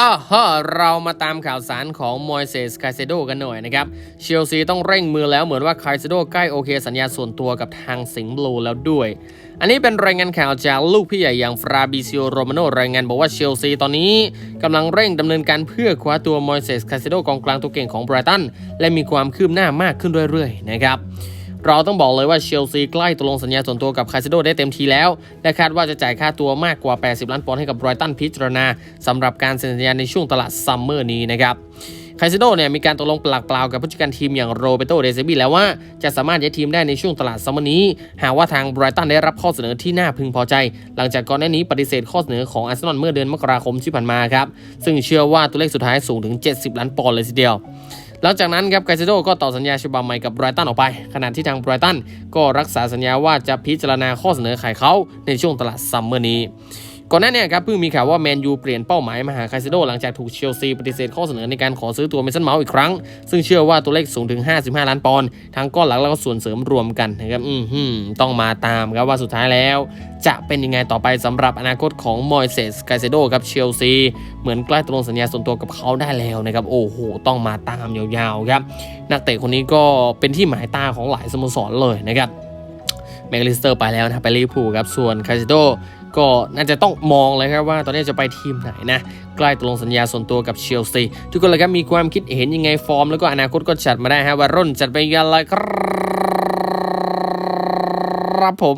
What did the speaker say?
อ้าฮะเรามาตามข่าวสารของมอยเซสคาเซโดกันหน่อยนะครับเชลซีต้องเร่งมือแล้วเหมือนว่าคาเซโดใกล้โอเคสัญญาส่วนตัวกับทางสิงห์บลูแล้วด้วย อันนี้เป็นรายงานข่าวจากลูกพี่ใหญ่อย่างฟราบิซิโอโรมาโนรายงานบอกว่าเชลซีตอนนี้กำลังเร่งดำเนินการเพื่อคว้าตัวมอยเซสคาเซโดกองกลางตัวเก่งของไบรตันและมีความคืบหน้ามากขึ้นเรื่อยๆนะครับ เราต้องบอกเลยว่าเชลซีใกล้ตกลงสัญญาส่วนตัวกับคาซิโดได้เต็มทีแล้วและคาดว่าจะจ่ายค่าตัวมากกว่า 80 ล้านปอนด์ให้กับไบรตันพิจารณาสำหรับการเซ็นสัญญาในช่วงตลาดซัมเมอร์นี้นะครับคาซิโดเนี่ยมีการตกลงปลักเปล่ากับผู้จัดการทีมอย่างโรเบโตเดซบีแล้วว่าจะสามารถย้ายทีมได้ในช่วงตลาดซัมเมอร์นี้ หากว่าทางไบรตันได้รับข้อเสนอที่น่าพึงพอใจ หลังจากก่อนหน้านี้ปฏิเสธข้อเสนอของอาร์เซนอลเมื่อเดือนมกราคมที่ผ่านมาครับซึ่งเชื่อว่าตัวเลขสุดท้ายสูงถึง 70 ล้านปอนด์เลยทีเดียว หลังจากนั้นครับไกเซโดก็ต่อสัญญาฉบับใหม่กับไบรตันออกไป ขณะที่ทางไบรตันก็รักษาสัญญาว่าจะพิจารณาข้อเสนอขายเขาในช่วงตลาดซัมเมอร์นี้ ก่อนหน้านี้ครับเพิ่งมีข่าวว่าแมนยูเปลี่ยนเป้าหมายมาหาไคเซโดหลังจากถูกเชลซีปฏิเสธข้อเสนอในการขอซื้อตัวเมสันเมาส์อีกครั้ง ซึ่งเชื่อว่าตัวเลขสูงถึง 55 ล้านปอนด์ทั้งก้อนหลักแล้วก็ส่วนเสริมรวมกันนะครับอืมฮึมต้องมาตามครับว่าสุดท้ายแล้ว จะเป็นยังไงต่อไปสำหรับอนาคตของมอยเซสไกเซโดกับเชลซีเหมือนใกล้ตกลงสัญญาส่วนตัวกับเขาได้แล้วนะครับโอ้โหต้องมาตามยาวๆครับนักเตะคนนี้ก็เป็นที่หมายตาของหลายสโมสรเลยนะครับแมกลิสเตอร์ไปแล้วนะไปลิเวอร์พูลครับส่วนคาซิโด ก็น่าจะต้องมองเลยครับว่าตอนนี้จะไปทีมไหนนะ ใกล้ตกลงสัญญาส่วนตัวกับเชลซีทุกคนเลยครับมีความคิดเห็นยังไงฟอร์ม แล้วก็อนาคตก็จัดมาได้ฮะว่าร่นจัดไปยังไงครับผม